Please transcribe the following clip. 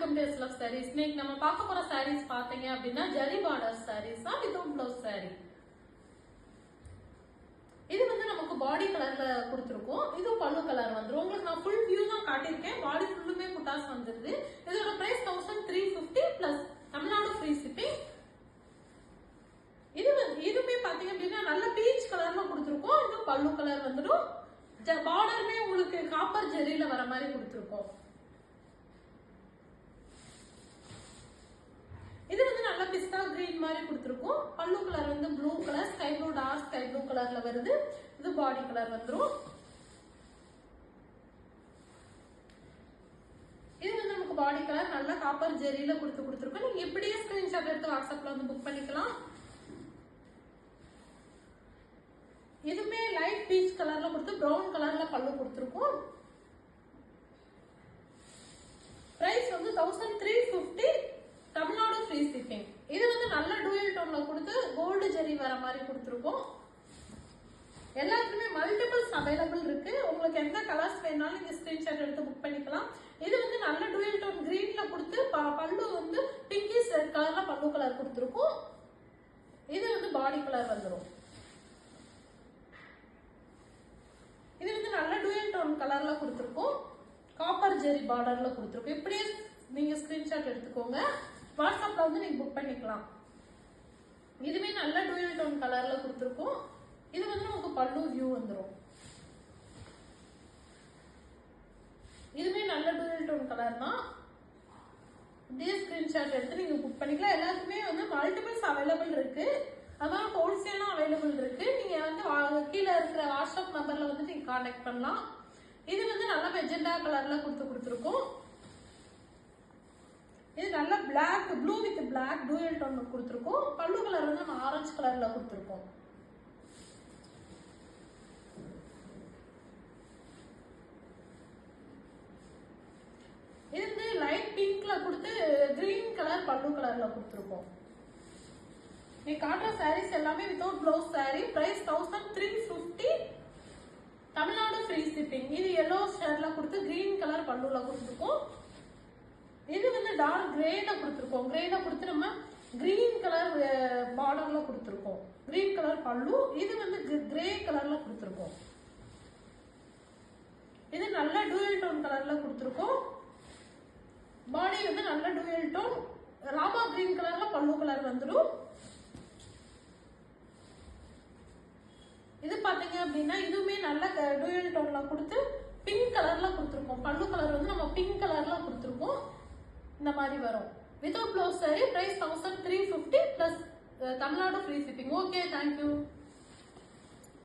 Welcome to எஸ்லவ் saris இன்னைக்கு நம்ம பார்க்க போற சாரீஸ் பாத்தீங்க அப்படின்னா ஜரி பார்டர் சாரீஸ் தான் வித்தவுட் பிளவுஸ் சாரீ இது வந்து நமக்கு பாடி கலர்ல கொடுத்துருக்கோம். இது பல்லு கலர் வந்துடும் உங்களுக்கு நான் ஃபுல் வியூ தான் காட்டியிருக்கேன். பாடி ஃபுல்லுமே புட்டாஸ் வந்துருது. இதோட price thousand three fifty plus Tamil Nadu free shipping இது வந்து- இதுவுமே பாத்தீங்க அப்படின்னா நல்ல பீச் கலர்ல கொடுத்துருக்கோம். இது பல்லு கலர் வந்துடும் பார்டருமே உங்களுக்கு காப்பர் ஜெரியில வர மாதிரி கொடுத்துருக்கோம் இது வந்து நல்ல பிஸ்தா கிரீன் மாதிரி கொடுத்துருக்கோம். பல்லு கலர் வந்து blue colour sky blue dark sky blue கலர்ல வருது. இது பாடி கலர் வந்துடும் இது வந்து நமக்கு பாடி கலர் நல்லா காப்பர் ஜெரியில கொடுத்து கொடுத்துருக்கோம். நீங்க எப்படியே ஸ்கிரீன்ஷாட் எடுத்து வாட்ஸ்அப்ல வந்து புக் பண்ணிக்கலாம். இதுமே லைட் பீச் கலர்ல கொடுத்து ப்ரௌன் கலர்ல பல்லு கொடுத்துருக்கோம். பிரைஸ் வந்து thousand three fifty Tamil Nadu free shipping இது வந்து நல்ல டூயல் டோன்ல கொடுத்து கோல்டு ஜெரி வர மாதிரி கொடுத்துருக்கோம். எல்லாத்துக்குமே மல்டிபிள்ஸ் அவைலபிள் இருக்கு. உங்களுக்கு எந்த கலர்ஸ் வேணாலும் நீங்க ஸ்கிரீன்ஷாட் எடுத்து புக் பண்ணிக்கலாம். இது வந்து நல்ல டூயல் டோன் கிரீன்ல கொடுத்து பல்லு வந்து பிங்கிஸ் ரெட் கலர்ல பல்லு கலர் கொடுத்துருக்கோம். இது வந்து பாடி கலர் வந்துடும் இது வந்து நல்ல டூயல் டோன் கலர்ல கொடுத்துருக்கோம். காப்பர் ஜெரி பார்டர்ல கொடுத்துருக்கோம். இப்படியே நீங்க ஸ்கிரீன்ஷாட் எடுத்துக்கோங்க. வாட்ஸ்அப்ல வந்து நீங்க புக் பண்ணிக்கலாம். இதுவே நல்ல டூயல் டோன் கலர்ல கொடுத்துருக்கோம். இது வந்து நமக்கு பல்லு வியூ வந்துடும் இதுவே நல்ல டூயல் டோன் கலர் தான். இதே ஸ்கிரீன்ஷாட் எடுத்து நீங்க புக் பண்ணிக்கலாம். எல்லாத்துக்குமே வந்து மல்டிபிள்ஸ் அவைலபிள் இருக்கு. அதான் ஹோல்சேலும் அவைலபிள் இருக்கு. நீங்க வந்து கீழே இருக்கிற வாட்ஸ்அப் நம்பர்ல வந்து நீங்க காண்டாக்ட் பண்ணலாம். இது வந்து நல்லா மெஜெண்டா கலர்ல கொடுத்து கொடுத்துருக்கோம். இது நல்லா black blue with black dual tone கொடுத்துருக்கோம். பல்லு கலர் வந்து நம்ம ஆரஞ்சு கலரில் கொடுத்துருக்கோம். இது வந்து லைட் பிங்க்ல கொடுத்து கிரீன் கலர் பல்லு கலர்ல கொடுத்துருக்கோம். நீ காட்டுற சாரீஸ் எல்லாமே without blouse saree. Price thousand three fifty Tamil Nadu free shipping இது எல்லோ ஷேட்ல கொடுத்து கிரீன் கலர் பல்லுல கொடுத்துருக்கோம். இது வந்து டார்க் கிரேல கொடுத்துருக்கோம். கிரேல கொடுத்து நம்ம கிரீன் கலர் பார்டர்ல கொடுத்துருக்கோம். கிரீன் கலர் பல்லு இது வந்து கிரே கலர்ல கொடுத்துருக்கோம். இது நல்ல டூயல் டோன் கலர்ல கொடுத்துருக்கோம். பாடி வந்து நல்ல டூயல் டோன் ராமா கிரீன் கலர்ல பல்லு கலர் வந்துடும் இது பாத்தீங்க அப்படின்னா இதுவுமே நல்ல uh, டூயல் டோன்ல கொடுத்து பிங்க் கலர்ல கொடுத்துருக்கோம். பல்லு கலர் வந்து நம்ம பிங்க் கலர்ல கொடுத்துருக்கோம். இந்த மாதிரி வரும். Without blouse sari price thousand three fifty plus Tamil Nadu free shipping okay thank you